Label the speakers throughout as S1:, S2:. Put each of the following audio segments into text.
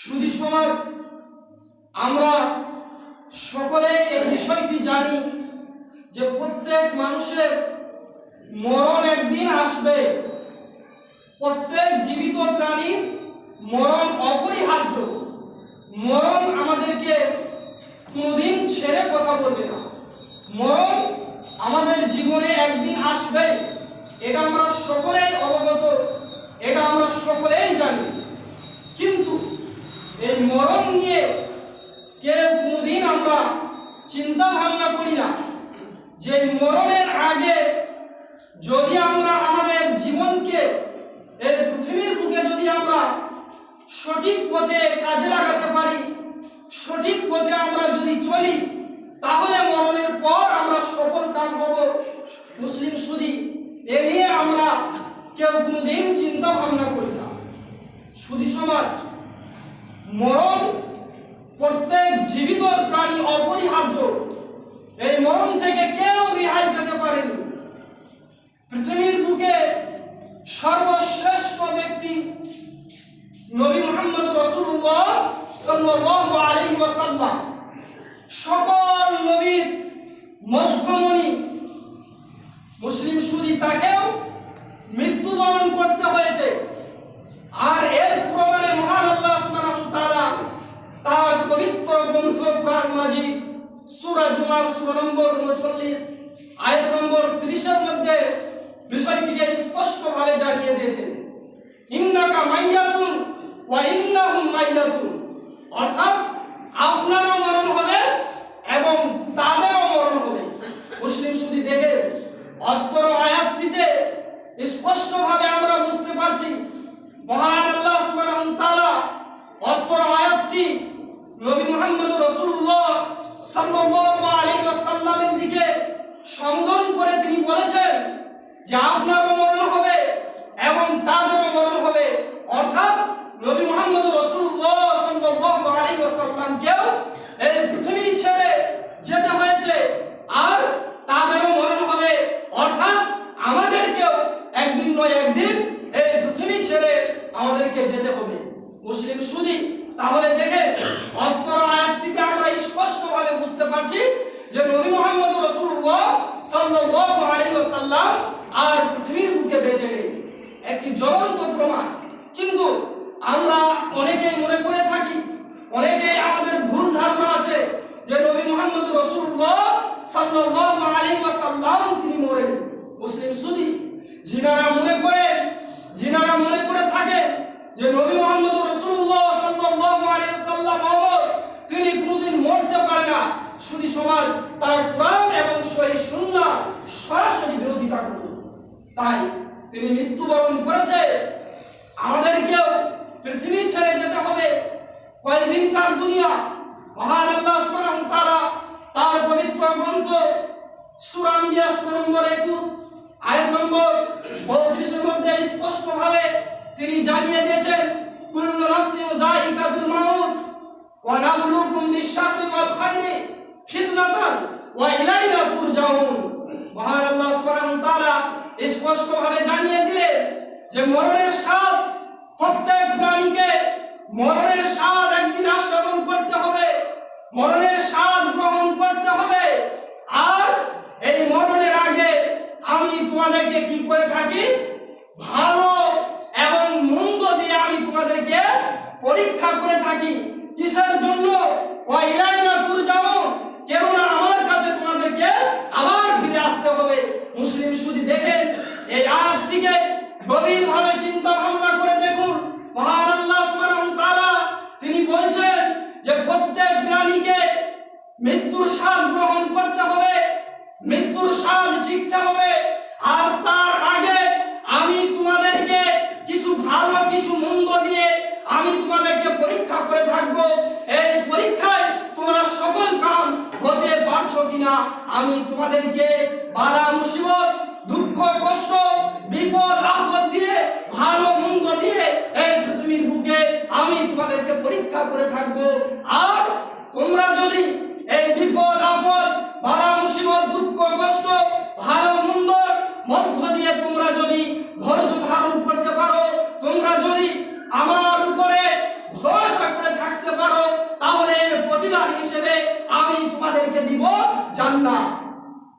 S1: সুধী সমাজ, আমরা সকলে এই বিষয়টি জানি যে প্রত্যেক মানুষের মরণ একদিন আসবে। প্রত্যেক জীবিত প্রাণীর মরণ অপরিহার্য। মরণ আমাদেরকে কোনোদিন ছেড়ে কথা বলবে না। মরণ আমাদের জীবনে একদিন আসবে, এটা আমরা সকলেই অবগত, এটা আমরা সকলেই জানি। কিন্তু এই মরণ নিয়ে কেউ কোনোদিন আমরা চিন্তা ভাবনা করি না। যে মরণের আগে যদি আমরা আমাদের জীবনকে, এই পৃথিবীর বুকে যদি আমরা সঠিক পথে কাজে লাগাতে পারি, সঠিক পথে আমরা যদি চলি, তাহলে মরণের পর আমরা সফল কাম হব মুসলিম সুদী। এ নিয়ে আমরা কেউ কোনোদিন চিন্তা ভাবনা করি না। সুদী সমাজ মরণ প্রত্যেক জীবিত প্রাণী অপরিহার্য। এই মরণ থেকে কেউ রেহাই পেতে পারেনি। পৃথিবীর বুকে সর্বশ্রেষ্ঠ ব্যক্তি নবী মোহাম্মদ রসুল্লাহ সাল্লাল্লাহু আলাইহি ওয়াসাল্লাম। সকল নবীর মধ্যমণি মুসলিম সুদী তাকেও মৃত্যুবরণ করতে হয়েছে আর এর প্রমাণে মহান আল্লাহ সুবহানাহু ওয়া তাআলা তার পবিত্র গ্রন্থ মাঝি সূরা জুমার সূরা নম্বর 39 আয়াত নম্বর 30 এর মধ্যে বিষয়টিকে স্পষ্টভাবে জানিয়ে দিয়েছেন। ইন্নাকা মাইয়াতুন ওয়া ইন্নাহুম মাইয়াতুন। অর্থাৎ আপনারও মরণ হবে এবং তাদেরও মরণ হবে। মুসলিম শুধু দেখে অত্তর আয়াতটিতে স্পষ্টভাবে আমরা বুঝতে পারছি, মহান আল্লাহ সুবহানাহু তাআলা অত্তর আয়াতটি নবী মুহাম্মদ সাল্লাল্লাহু দিকে সংগন করে তিনি বলেছেন যে আপনারও মরণ হবে এবং তাদেরও মরণ হবে। অর্থাৎ নবী মুহাম্মদ রাসূলুল্লাহ এই পৃথিবী ছেড়ে যেতে হয়েছে আর তাদেরও মরণ হবে। অর্থাৎ আমাদেরকেও একদিন নয় একদিন এই পৃথিবী ছেড়ে আমাদেরকে যেতে হবে। মুসলিম সুদী, তাহলে দেখে অত্তর আয়াতটিতে আমরা স্পষ্টভাবে বুঝতে পারছি যে নবী মুহাম্মদ রাসূলুল্লাহ সাল্লাল্লাহু আলাইহি ওয়াসাল্লাম আর পৃথিবীর বুকে বেঁচে নেই একটি জ্বলন্ত প্রমাণ। কিন্তু আমরা অনেকেই মনে করে থাকি, অনেকেই আমাদের ভুল ধারণা আছে যে নবী মুহাম্মদ রাসূলুল্লাহ সাল্লাল্লাহু আলাইহি ওয়াসাল্লাম তিনি মরেন। মুসলিম সুদী জিনারা মনে করে জিনারা মনে করে থাকে যে নবী মুহাম্মদ রাসূলুল্লাহ সাল্লাল্লাহু আলাইহি ওয়াসাল্লাম অমর, তিনি কোনোদিন মরতে পারে না। শুধু সমাজ তার কোরআন এবং সহি সুন্নাহ সরাসরি বিরোধিতা করত। তাই তিনি মৃত্যুবরণ করেছে। আমাদেরকেও পৃথিবী ছেড়ে যেতে হবে। কয়েকদিন কার দুনিয়া, মহান আল্লাহ সুবহানাহু ওয়া তাআলা তার পবিত্র গ্রন্থ সূরা আম্বিয়া সূরা নম্বর 21 আয়াত নম্বর 32 এর মধ্যে স্পষ্টভাবে তিনি জানিয়ে দিয়েছেন, কুল্লু নাফসিন যায়িকাতুল মাউত ওয়া নাবলুকুম বিশ-শাররি ওয়াল খায়রি ফিতনাতান ওয়া ইলাইনা তুরজাউন। মহান আল্লাহ সুবহানাহু ওয়া তাআলা স্পষ্টভাবে জানিয়ে দিলেন যে মরণের স্বাদ প্রত্যেক প্রাণীকে মরণের স্বাদ একদিন আস্বাদন করতে হবে, মরণের স্বাদ গ্রহণ করতে হবে। আর এই মরণের আগে আমি তোমাদেরকে কি করে থাকি? ভালো এবং মন্দ দিয়ে আমি তোমাদেরকে পরীক্ষা করে থাকি। কিসের জন্য? ও ইলাইনা তুরজাও কেননা আমার কাছে তোমাদেরকে আবার ফিরে আসতে হবে। এই আয়াতটিকে গভীরভাবে চিন্তা ভাবনা করে দেখুন। মহান আল্লাহ তাআলা তিনি বলছেন যে প্রত্যেক প্রাণীকে মৃত্যুর স্বাদ গ্রহণ করতে হবে, মৃত্যুর স্বাদ চিখতে হবে। আর তার আগে আমি তোমাদেরকে কিছু ভালো, কিছু মন্দ দিয়ে আমি তোমাদেরকে পরীক্ষা করে থাকব। এই পরীক্ষায় তোমরা সকল কাম হতে পারছ কিনা আমি তোমাদেরকে আর তোমরা যদি এই বিপদ, আপদ, বাধা, মুসিবত, দুঃখ, কষ্ট, ভালো, মন্দ মধ্য দিয়ে তোমরা যদি ধৈর্য ধারণ করতে পারো, তোমরা যদি আমার উপরে ভরসা করে থাকতে পারো, তাহলে এর প্রতিদান হিসেবে আমি তোমাদেরকে দিব জান্নাত।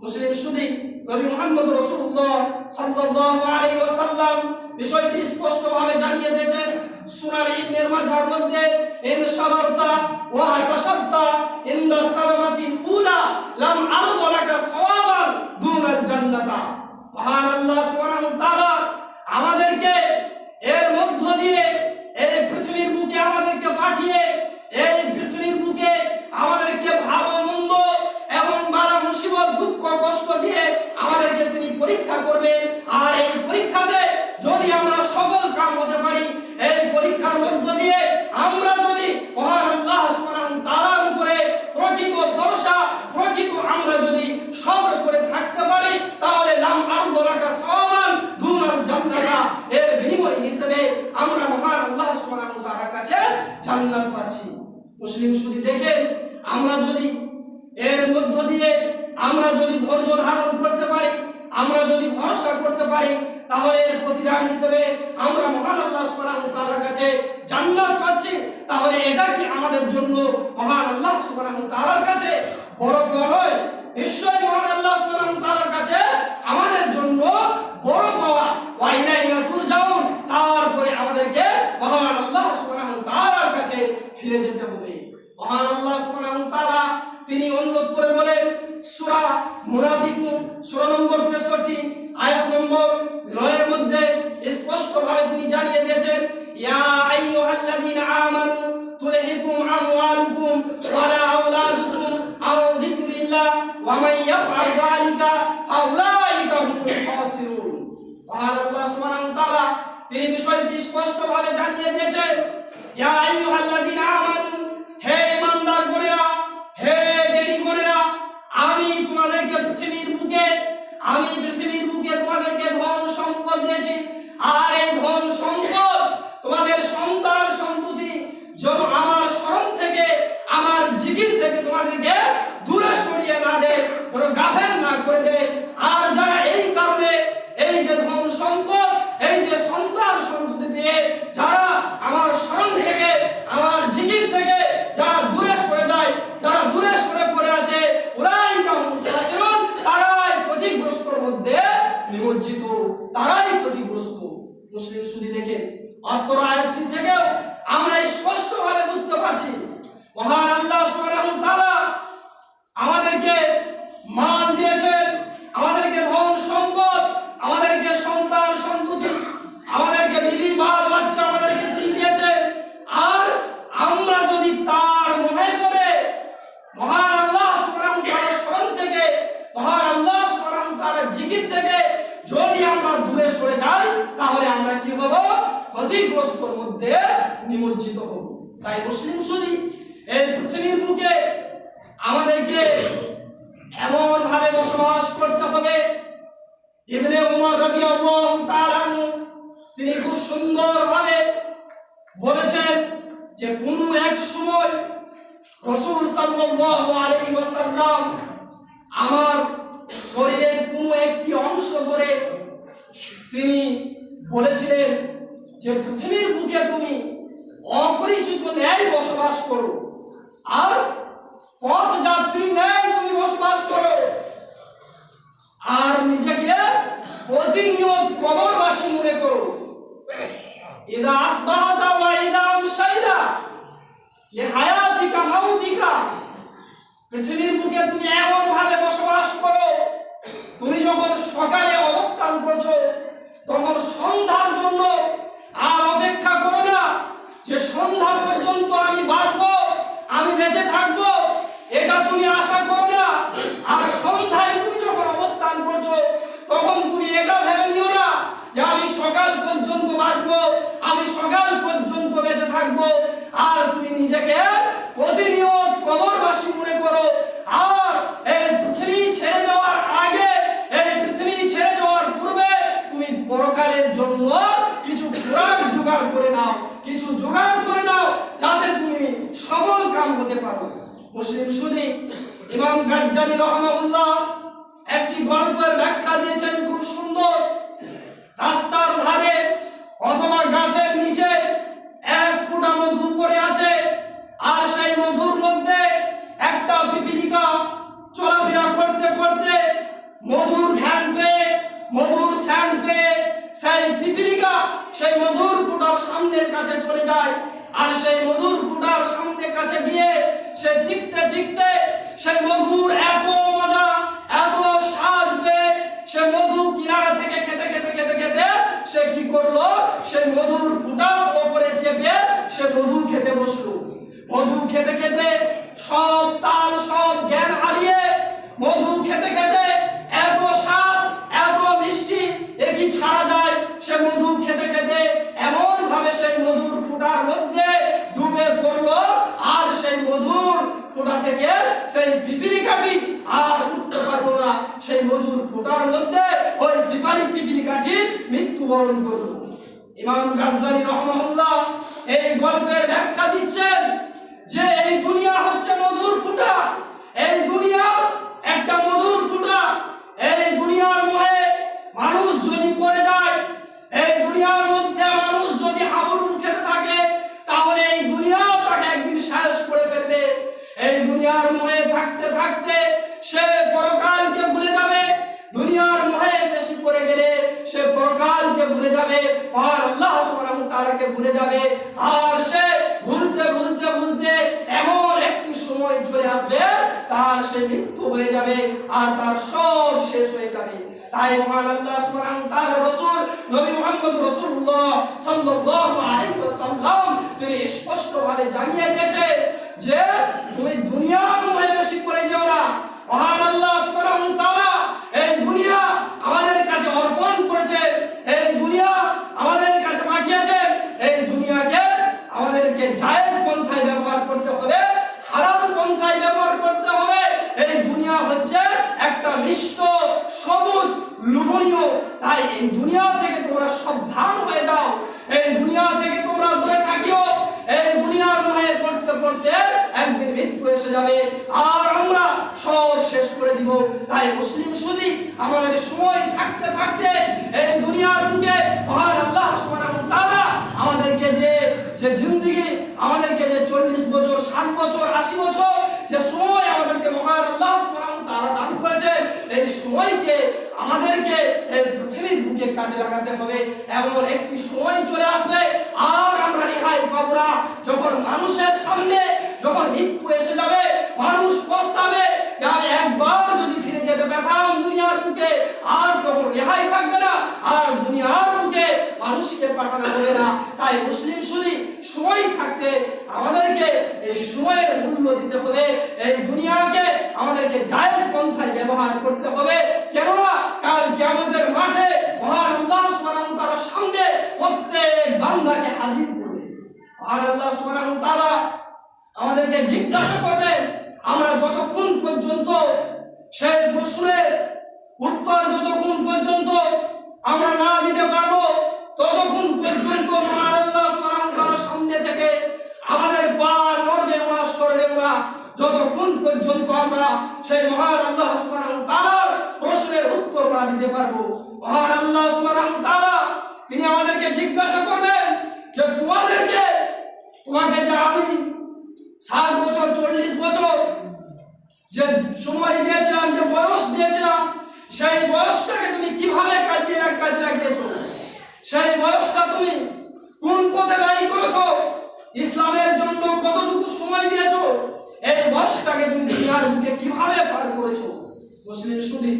S1: মুসলিম সুদী নবী মোহাম্মদ রসুল্লাহ সাল্লাল্লাহু আলাইহি ওয়াসাল্লাম বিষয়টি স্পষ্টভাবে জানিয়ে দিয়েছেন। সুনার ইবনে মাজার মধ্যে ইন সাবারতা ওয়া হাকাশাবতা ইনদা সালামাতি উলা, লাম আরদু লাকা সাওয়াবান দুনাল জান্নাতা। মহান আল্লাহ সুবহানাহু আমরা যদি ধৈর্য ধারণ করতে পারি, আমরা যদি ভরসা করতে পারি, তাহলে এর প্রতিদান হিসেবে আমরা মহান আল্লাহ সুবহানাহু তাআলার কাছে জান্নাত পাচ্ছি। তাহলে এটা কি আমাদের জন্য মহান আল্লাহ সুবহানাহু তাআলার কাছে বড় পাওয়া নয়? নিশ্চয়ই মহান আল্লাহ সুবহানাহু তাআলার কাছে আমাদের জন্য বড় পাওয়া ওয়া ইলাইনা তুরজাউন তারপরে আমাদেরকে মহান আল্লাহ সুবহানাহু তাআলার কাছে ফিরে যেতে হবে মহান আল্লাহ সুবহানাহু তাআলা তিনি অন্যত্র বলেন সূরা মুনাফিকুন সূরা নম্বর 63 আয়াত নম্বর 9 এর মধ্যে স্পষ্ট ভাবে তিনি জানিয়ে দিয়েছেন, ইয়া আইয়ুহাল্লাযীনা আমানু তুলহিকুম আমওয়ালুকুম ওয়ালা আওলাদুকুম আন যিকরিল্লাহ ওয়া মান ইয়াফআল যালিকা ফাউলাইকা হুমুল খাসিরুন। আল্লাহ সুবহানাহু ওয়া তাআলা তিনি বিষয়টি স্পষ্ট ভাবে জানিয়ে দিয়েছেন, ইয়া আইয়ুহাল্লাযীনা আমানু, হে আমি পৃথিবীর বুকে তোমাদেরকে ধন সম্পদ দিয়েছি আর এই ধন সম্পদ তোমাদের সন্তান সন্ততি যেন আমার স্মরণ থেকে আমার জিকির থেকে তোমাদেরকে দূরে সরিয়ে না দেয় কোনো গাফেল না করে দেয় আর যারা এই কারণে এই যে ধন সম্পদ এই যে সন্তান সন্ততি পেয়ে যারা আমার স্মরণ থেকে আমার জিকির থেকে যারা দূরে সরে যায় যারা দূরে সরে পড়ে আছে ওরাই কামুন খাসিরুন তারাই ক্ষতিগ্রস্তর মধ্যে নিমজ্জিত তারাই ক্ষতিগ্রস্ত। মুসলিম শুধু দেখে অত্র আয়াতটি থেকেও আমরা স্পষ্টভাবে বুঝতে পারছি মহান আল্লাহ সুবহানাহু তাআলা আমাদেরকে মান দিয়েছেন আমাদেরকে ধন সম্পদ আমাদেরকে সন্তান সন্ততি আমাদেরকে বিবি বাল বাচ্চা আমাদেরকে তিনি দিয়েছেন আর আমরা যদি তার মনে করে মহান আল্লাহ সুবহানাহু তাআলার স্মরণ থেকে মহান আল্লাহ সুবহানাহু তাআলার জিকির থেকে যদি আমরা দূরে সরে যাই তাহলে আমরা কি হব ক্ষতিগ্রস্তর মধ্যে নিমজ্জিত হব তাই মুসলিম শুধু এই পৃথিবীর বুকে আমাদেরকে এমন ভাবে বসবাস করতে হবে ইবনে উমর রাদিয়াল্লাহু তাআলা আনহু তিনি খুব সুন্দরভাবে বলেছেন যে কোনো এক সময় রসুল ওয়াসাল্লাম আমার শরীরের কোনো একটি অংশ ধরে তিনি বলেছিলেন যে পৃথিবীর বুকে তুমি অপরিচিত ন্যায় বসবাস করো, আর পথ যাত্রী ন্যায় তুমি বসবাস করো, আর নিজেকে প্রতিনিয়ত কবরবাসী মনে করো। ওয়া ইদা আমসাইনা এ হায়াতিকা, মাউতিকা, পৃথিবীর বুকে তুমি এমন ভাবে বসবাস করো, তুমি যখন সকালে অবস্থান করছ, তখন সন্ধ্যার জন্য আর অপেক্ষা করো না যে সন্ধ্যা পর্যন্ত আমি বাঁচবো, আমি বেঁচে থাকব, এটা তুমি আশা করো না। আর সন্ধ্যায় তুমি যখন অবস্থান করছ, তখন তুমি এটা ভেবে সকাল পর্যন্ত বাঁচবো, আমি সকাল পর্যন্ত বেঁচে থাকব। আর তুমি নিজেকে প্রতিনিয়ত কবরবাসী মনে করো। আর এই পৃথিবী ছেড়ে যাওয়ার আগে, এই পৃথিবী ছেড়ে যাওয়ার পূর্বে তুমি পরকালের জন্য কিছু খোরাক জোগাড় করে নাও, কিছু জোগাড় করে নাও, যাতে তুমি সবল কাম হতে পারো। মুসলিম শুনি ইমাম গাজ্জালি রহমাউল্লাহ একটি গল্পের ব্যাখ্যা দিয়েছেন, খুব সুন্দর। রাস্তার ধারে অথবা গাছের নিচে এক ফুটা মধু পড়ে আছে, আর সেই মধুর মধ্যে একটা পিপিলিকা চলাফেরা করতে করতে মধুর ধ্যান পেয়ে, মধুর স্যান্ড পেয়ে সেই পিপিলিকা সেই মধুর ফুটার সামনের কাছে চলে যায়, আর সেই মধুর ফুটার সামনের কাছে গিয়ে সে চিকতে চিকতে সেই মধুর এত মজা করল সে মধুর গুটা ওপরে চেপে সে মধু খেতে বসল। মধু খেতে খেতে সব তার সব জ্ঞান হারিয়ে মধু খেতে খেতে এত স্বাদ এত মিষ্টি একই ছাড়া যায় সে মধু খেতে খেতে এমন ভাবে সেই মধুর ফুটার মধ্যে ডুবে পড়ল আর সেই মধুর ফুটা থেকে সেই পিপিলিকাটি আর উঠতে পারল না সেই মধুর ফুটার মধ্যে ওই বিপারি পিপিলিকাটি মৃত্যুবরণ করুন। ইমাম গাজ্জালি রহমাহুল্লাহ এই গল্পের ব্যাখ্যা দিচ্ছেন যে এই দুনিয়া হচ্ছে মধুর ফুটা এই দুনিয়া একটা মধুর ফুটা এই দুনিয়ার মোহে মানুষ যদি পড়ে যায় এই দুনিয়ার মধ্যে মানুষ যদি হাবুডুবু খেতে থাকে তাহলে এই দুনিয়াও তাকে একদিন সাহস করে ফেলবে এই দুনিয়ার মোহে থাকতে থাকতে সে পরকালকে ভুলে যাবে দুনিয়ার মোহে বেশি পড়ে গেলে সে পরকালকে ভুলে যাবে আর আল্লাহ সুবহানাহু তাআলাকে ভুলে যাবে আর সে ভুলতে ভুলতে ভুলতে এমন একটি সময় চলে আসবে তার সে মৃত্যু হয়ে যাবে আর তার সব শেষ হয়ে যাবে তাই মহান আল্লাহ সুবহানাহু তাআলা রাসূল নবী মুহাম্মদ রাসূলুল্লাহ সাল্লাল্লাহু আলাইহি ওয়াসাল্লাম তিনি স্পষ্টভাবে জানিয়ে দিয়েছে যে তুমি দুনিয়ার মধ্যে বেশি পড়ে যেও না। মহান আল্লাহ সুবহানাহু তাআলা এই দুনিয়া আমাদের কাছে অর্পণ করেছে, এই দুনিয়া আমাদের কাছে পাঠিয়েছে, এই দুনিয়াকে আমাদেরকে জায়েজ পন্থায় ব্যবহার করতে হবে, হালাল পন্থায় ব্যবহার করতে হবে। এই দুনিয়া হচ্ছে একটা মিষ্ট, সবুজ, লোভনীয়। তাই এই দুনিয়া থেকে তোমরা সাবধান হয়ে যাও। এই দুনিয়া থেকে তোমরা দূরে থাকিও। এই দুনিয়ার মহে পড়তে পড়তে একদিন মৃত্যু এসে যাবে। আর আমরা সব শেষ করে দিব। তাই মুসলিম শুধু আমাদের সময় থাকতে থাকতে এই দুনিয়ার বুকে মহান আল্লাহ তাআলা আমাদেরকে যে যে জিন্দেগি, আমাদেরকে যে চল্লিশ বছর, ষাট বছর, আশি বছর, যে সময় আমাদেরকে মহান আল্লাহ তাআলা দান করেছে এই সময়কে আমাদেরকে এই পৃথিবীর বুকে কাজে লাগাতে হবে। এমন একটি সময় চলে আসবে, আর আমরা রেহাই পাবো যখন মানুষের সামনে, যখন মৃত্যু এসে যাবে, মানুষ পস্তাবে একবার যদি ফিরে দুনিয়ার বুকে, আর তখন রেহাই থাকবে না। আর দুনিয়ার বুকে মানুষকে পাঠানো হবে না। তাই মুসলিম শুধু সময় থাকতে আমাদেরকে এই সময়ের মূল্য দিতে হবে। এই দুনিয়াকে আমাদেরকে জায়েজ পন্থায় ব্যবহার করতে হবে। কেননা কাল কিয়ামতের মাঠে মহান আল্লাহ সুবহানাহু তাআলার সামনে প্রত্যেক বান্দাকে হাজির করবে। মহান আল্লাহ সুবহানাহু তাআলা আমাদেরকে জিজ্ঞাসা করবে আমরা যতক্ষণ পর্যন্ত সেই প্রশ্নের উত্তর যতক্ষণ পর্যন্ত আমরা না দিতে পারব, ততক্ষণ পর্যন্ত মহান আল্লাহ সুবহানাহু সামনে থেকে আমাদের পা নড়বে না সরবে না যতক্ষণ পর্যন্ত আমরা সেই মহান আল্লাহ তাআলার প্রশ্নের উত্তর না দিতে পারব, মহান আল্লাহ সুবহানাহু তাআলা তিনি আমাদেরকে জিজ্ঞাসা করবেন যে তোমাদেরকে, তোমাকে যে আমি ষাট বছর, চল্লিশ বছর যে সময় দিয়েছিলাম, যে বয়স দিয়েছিলাম, সেই বয়সটাকে তুমি কীভাবে কাজে কাজে লাগিয়েছো? সেই বয়সটা তুমি কোন পথে ব্যয় করেছ? ইসলামের জন্য কতটুকু সময় দিয়েছ? এই বয়সটাকে তুমি দুনিয়ার বুকে কীভাবে পার করেছ? মুসলিম সুদী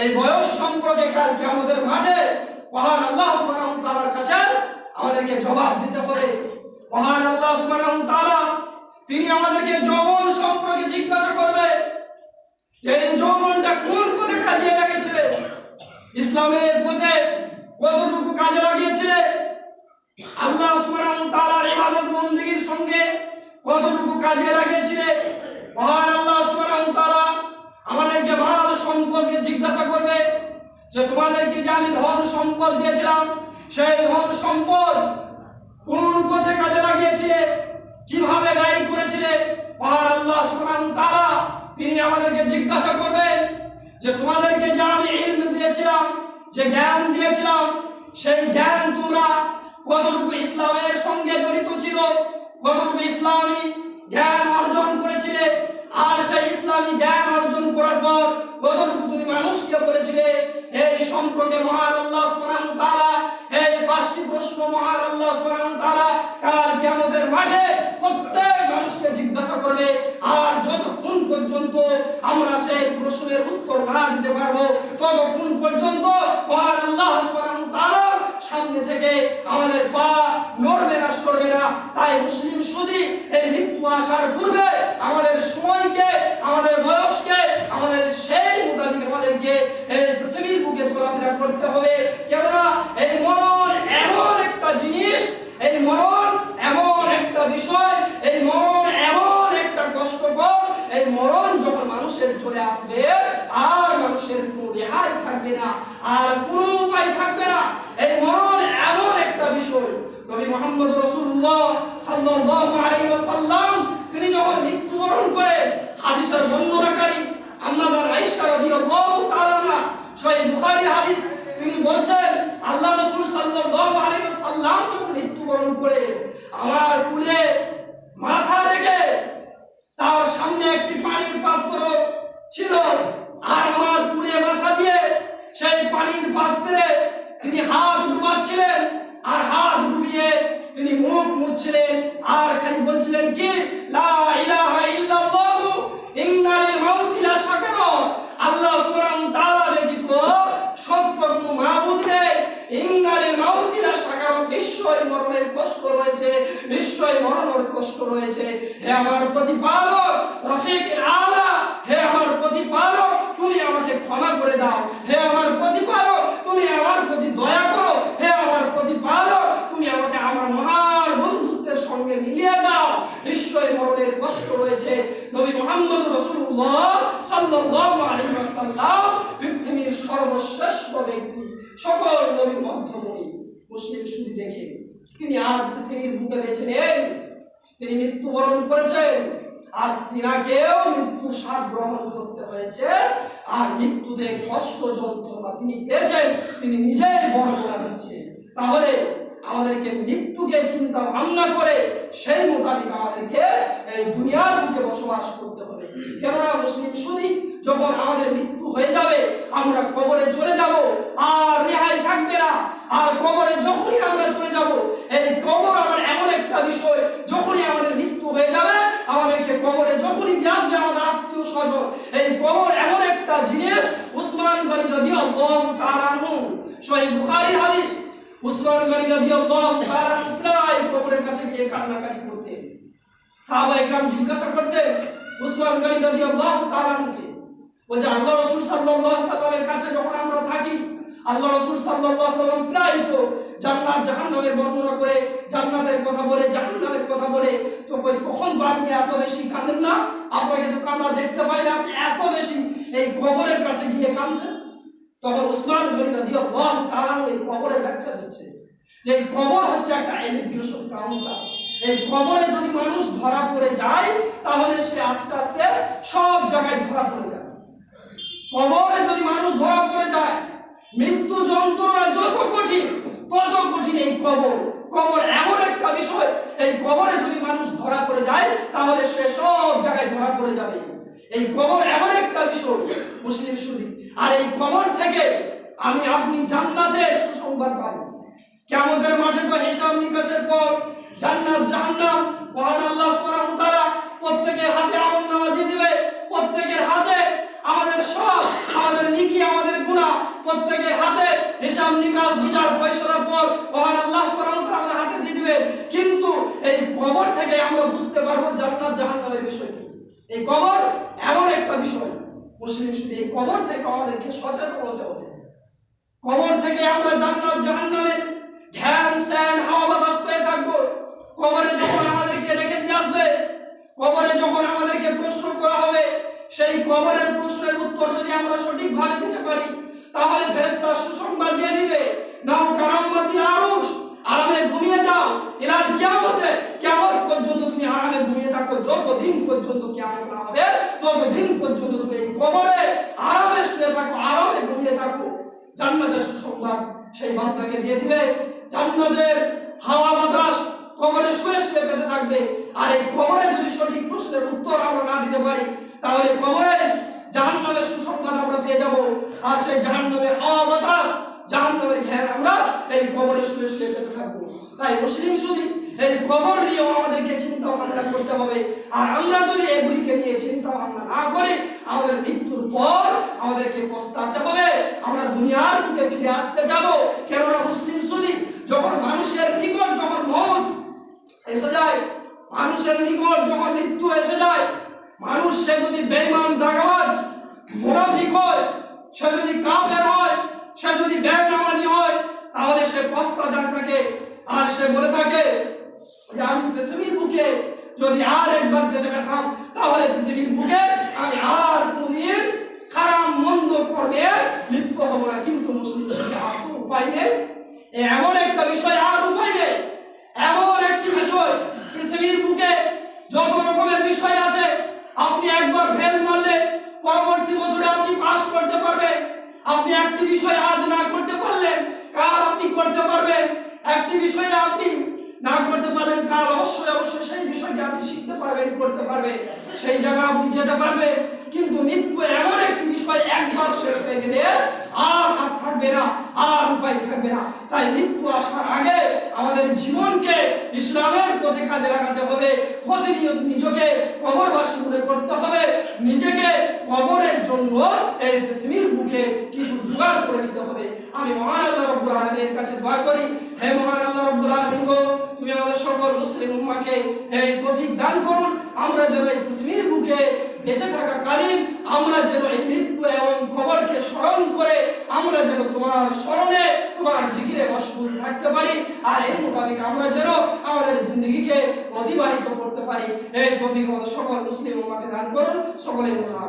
S1: এই বয়স সম্পর্কে কালকে আমাদের মাঠে মহান আল্লাহ সুবহানাহু তাআলার কাছে আমাদেরকে জবাব দিতে হবে। মহান আল্লাহ সুবহানাহু তাআলা তিনি আমাদেরকে যৌবন সম্পর্কে জিজ্ঞাসা করবে এই যৌবনটা কোন পথে কাজে লাগিয়েছিলে ইসলামের পথে কতটুকু কাজে লাগিয়েছিলে আল্লাহ সুবহান তাআলার ইবাদত বন্দেগীর সঙ্গে কতটুকু কাজে লাগিয়েছিলে মহান আল্লাহ সুবহান তাআলা আমাদেরকে মাল সম্পর্কে জিজ্ঞাসা করবে যে তোমাদেরকে যে আমি ধন সম্পদ দিয়েছিলাম, সেই ধন সম্পদ কোন পথে কাজে লাগিয়েছিলে কীভাবে ব্যয় করেছিলে? মহান আল্লাহ সুবহানাহু তাআলা তিনি আমাদেরকে জিজ্ঞাসা করবেন যে তোমাদেরকে যে আমি ইলম দিয়েছিলাম, যে জ্ঞান দিয়েছিলাম, সেই জ্ঞান তোমরা কতটুকু ইসলামের সঙ্গে জড়িত ছিল? কতটুকু ইসলামী জ্ঞান অর্জন করেছিলে? আর সেই ইসলামী জ্ঞান অর্জন করার পর কতটুকু তুমি মানুষকে বলেছিলে? এই সম্পর্কে মহান আল্লাহ সুবহানাহু তাআলা, এই পাঁচটি প্রশ্ন মহান আল্লাহ সুবহানাহু ওয়া তাআলা কাল কিয়ামতের মাঠে প্রত্যেক মানুষকে জিজ্ঞাসা করবে, আর যতক্ষণ পর্যন্ত আমরা সেই প্রশ্নের উত্তর না দিতে পারব, ততক্ষণ পর্যন্ত আল্লাহ সামনে থেকে আমাদের পা নড়বে না, সরবে না। তাই মুসলিম শুধু এই মৃত্যু আসার পূর্বে আমাদের সময়কে আমাদের বয়সকে আমাদের সেই মোতাবিক আমাদেরকে এই পৃথিবীর বুকে চলাফেরা করতে হবে কেননা এই মরণ এমন একটা জিনিস এই মরণ এমন একটা বিষয় এই মরণ এমন একটা কষ্টকর এই মরণ যখন মানুষের চলে আসবে আর মানুষের কোনো রেহাই থাকবে না আর কোনো উপায় থাকবে না এই মরণ এমন একটা বিষয় নবী মোহাম্মদ রাসূলুল্লাহ সাল্লাল্লাহু আলাইহি ওয়াসাল্লাম, তিনি যখন মৃত্যুবরণ করে হাদিসের বর্ণনাকারী আম্মাদার আয়েশা রাদিয়াল্লাহু তাআলা সহিহ বুখারীর হাদিস, তিনি বলছেন, আল্লাহ রাসূল সাল্লাল্লাহু আলাইহি ওয়াসাল্লাম যখন মৃত্যুবরণ করে আমার কুলে মাথা রেখে তার সামনে একটি পানির পাত্র ছিল, আর আমার কুলে মাথা দিয়ে সেই পানির পাত্রে তিনি হাত ডুবাচ্ছিলেন, আর হাত ডুবিয়ে তিনি মুখ মুছছিলেন, আর খালি বলছিলেন কি? লা ইলাহা ইল্লাল্লাহু, ইন্নালিল মাউতি লা শাকারা। আল্লাহ সুবহানাহু ওয়া তাআলা ব্যতীত সত্য কোনো মাবুদ নেই। ইন্নালিল মাউতি লা শাকারা নিশ্চয় মরণের কষ্ট রয়েছে নিশ্চয় মরণের কষ্ট রয়েছে। হে আমার প্রতিপালক, রফিকুল আলা, হে আমার প্রতিপালক, তুমি আমাকে ক্ষমা করে দাও। হে আমার প্রতিপালক, তুমি আমার প্রতি দয়া করো হে আমার প্রতিপালক তুমি আমাকে আমার মহান বন্ধুত্বের সঙ্গে মিলিয়ে দাও নিশ্চয় মরণের কষ্ট রয়েছে নবী মোহাম্মদ রাসূলুল্লাহ সাল্লাল্লাহু আলাইহি ওয়াসাল্লাম পৃথিবীর সর্বশ্রেষ্ঠ ব্যক্তি, সকল নবীর মধ্যমণি। মুসলিম শুধু দেখে। তিনি আজ পৃথিবীর বুকে বেঁচে নেই। তিনি মৃত্যুবরণ করেছেন। আর তিনাকেও মৃত্যু স্বাদ গ্রহণ করতে হয়েছে। আর মৃত্যুতে কষ্ট, যন্ত্রণা তিনি পেয়েছেন। তিনি নিজেই বর্ণনা দিচ্ছেন তাহলে আমাদেরকে মৃত্যুকে চিন্তা ভাবনা করে সেই মোতাবিক আমাদেরকে এই দুনিয়ার বুকে বসবাস করতে হবে। কেননা মুসলিম শুনি যখন আমাদের মৃত্যু হয়ে যাবে, আমরা কবরে চলে যাব, আর রেহাই থাকবে না। আর কবরে যখনই আমরা চলে যাব, এই কবর আমার এমন একটা বিষয়, যখনই আমাদের মৃত্যু হয়ে যাবে, আমাদেরকে কবরে যখনই দিয়ে আসবে আমাদের আত্মীয় স্বজন, এই কবর এমন একটা জিনিস, উসমান গনি রাদিয়াল্লাহু তাআলা আনহু সহিহ বুখারী হাদিস উসমান গনি রাদিয়াল্লাহু তাআলা প্রায় কবরের কাছে গিয়ে কান্নাকাটি করতেন। সাহাবা একরাম জিজ্ঞাসা করতেন, উসমান গনি রাদিয়াল্লাহু তাআলা আনহুকে বলছে, আল্লাহ রাসূল সাল্লাল্লাহু আলাইহি সাল্লামের কাছে যখন আমরা থাকি, আল্লাহ রাসূল সাল্লাল্লাহু সাল্লাম প্রায় তো জান্নাত, জাহান্নামের বর্ণনা করে জান্নাতের কথা বলে, জাহান্নামের কথা বলে, তো কই কখন তো আপনি এত বেশি কাঁদেন না? আপনাকে তো কান্না দেখতে পাই না এত বেশি এই কবরের কাছে গিয়ে কাঁদছেন? তখন উসমান গনি রাদিয়াল্লাহু তাআলা এই কবরের ব্যাখ্যা দিচ্ছে যে এই কবর হচ্ছে একটা ইমিগ্রেশন কাউন্টার। এই কবরে যদি মানুষ ধরা পড়ে যায়, তাহলে সে আস্তে আস্তে সব জায়গায় ধরা পড়ে যায় কবরে যদি মানুষ ধরা পড়ে যায়, মৃত্যু যন্ত্রণা যত কঠিন, তত কঠিন এই কবর। কবর এমন একটা বিষয়, এই কবরে যদি মানুষ ধরা পড়ে যায়, তাহলে সে সব জায়গায় ধরা পড়ে যাবে। এই কবর এমন বিষয় মুসলিম শুধু আর এই কবর থেকে আমি আপনি জান্নাতের সুসংবাদ পাবো। কেমনের মাঠে তো হিসাব নিকাশের পর জান্নাত জাহান্নাম, মহান আল্লাহ সুবহানাহু তাআলা প্রত্যেকের হাতে আমল নামা দিয়ে দিবে। প্রত্যেকের হাতে আমাদের সব, আমাদের নিকি, আমাদের গুনাহ প্রত্যেকের হাতে হিসাব নিকাশ, বিচার, ফয়সালার পর মহান আল্লাহ সুবহানাহু তাআলা হাতে দিয়ে দিবে। কিন্তু এই কবর থেকে আমরা বুঝতে পারব জান্নাত জাহান্নামের বিষয়টি। এই কবর এমন একটা বিষয় মুসলিম শুধু এই কবর থেকে আমাদেরকে সচেতন হতে হবে। কবর থেকে আমরা জান্নাত জাহান্নামের ধ্যান স্যান হাওয়া বাতাস পেয়ে থাকব। কবরে যখন আমাদেরকে রেখে দিয়ে আসবে, কবরে যখন আমাদেরকে প্রশ্ন করা হবে, সেই কবরের প্রশ্নের উত্তর যদি আমরা সঠিকভাবে দিতে পারি, তাহলে ফেরেশতা সুসংবাদ দিয়ে দিবে, নাও কারামতি আরুষ আরামে ঘুমিয়ে যাও। ইলাল কিয়ামতে কিয়ামত পর্যন্ত তুমি আরামে ঘুমিয়ে থাকো। যতদিন পর্যন্ত কিয়ামত না হবে, ততদিন পর্যন্ত তুমি এই কবরে আরামে শুয়ে থাকো, আরামে ঘুমিয়ে থাকো। জান্নাতের সুসংবাদ সেই বান্দাকে দিয়ে দিবে। জান্নাতের হাওয়া বাতাস কবরে শুয়ে শুয়ে পেতে থাকবে। আর এই কবরে যদি সঠিক প্রশ্নের উত্তর আমরা না দিতে পারি, তাহলে কবরে জাহান্নামের সুসংবাদ আমরা পেয়ে যাব। আর সেই জাহান্নামের হাওয়া বাতাস জাহান্নামের ঘের আমরা এই কবরে শুয়ে শুয়ে পেতে থাকব। তাই মুসলিম শুধু এই কবর নিয়েও আমাদেরকে চিন্তা ভাবনা করতে হবে, আর আমরা যদি এগুলিকে নিয়ে চিন্তা ভাবনা না করে আমাদের মৃত্যুর পর আমাদেরকে পস্তাতে হবে, আমরা দুনিয়ার বুকে ফিরে আসতে যাব। কেননা মুসলিম শুধু যখন মানুষের নিকট যখন মত এসে যায়, মানুষের নিকট যখন মৃত্যু এসে যায়, মানুষ সে যদি বেঈমান, দাগাবাজ, মুনাফিক হয়, সে যদি কাফের হয় সে যদি ব্যাগ নামাজি হয়, তাহলে সে পস্তাদার থাকে। আর সে বলে থাকে যে, আমি পৃথিবীর বুকে যদি আর একবার যেতে পেতাম, তাহলে পৃথিবীর বুকে আমি আর কোনদিন খারাপ, মন্দ কর্মে লিপ্ত হব না। কিন্তু মুসলিম আর উপায় নেই। এমন একটা বিষয়, আর উপায় নেই। এমন একটি বিষয়, পৃথিবীর বুকে যত রকমের বিষয় আছে, আপনি একবার ফেল মারলে পরবর্তী বছরে আপনি পাস করতে পারবেন। আপনি একটি বিষয় আজ না করতে পারলেন, কাল আপনি করতে পারবেন। একটি বিষয়ে আপনি না করতে পারলেন, কাল অবশ্যই অবশ্যই সেই বিষয়টি আপনি শিখতে পারবেন, করতে পারবেন। সেই জায়গায় আপনি যেতে পারবেন, কিন্তু মৃত্যু এমন একটি বিষয় একবার শেষ হয়ে গেলে আর হাত থাকবে না, আর উপায় থাকবে না। তাই মৃত্যু আসার আগে আমাদের জীবনকে ইসলামের পথে কাজে লাগাতে হবে, প্রতিনিয়ত নিজেকে কবরবাসী মনে করতে হবে, নিজেকে কবরের জন্য এই পৃথিবীর বুকে কিছু জোগাড় করে নিতে হবে। আমি মহান আল্লাহ রব্বুল আলামিনের কাছে দোয়া করি, হে মহান আল্লাহ রব্বুল আলামিন গো, তুমি আমাদের সকল মুসলিম উম্মাহকে এই তৌফিক দান করুন, আমরা যেন এই পৃথিবীর বুকে বেঁচে থাকাকালীন আমরা যেন এই মৃত্যু এবং কবরকে স্মরণ করে আমরা যেন তোমার স্মরণে তোমার জিগিরে মশগুল থাকতে পারি। আর এই মোতাবেক আমরা যেন আমাদের জিন্দগিকে অতিবাহিত করতে পারি। এই কবি সকল মুসলিম উম্মাহকে দান করুন। সকলে বলুন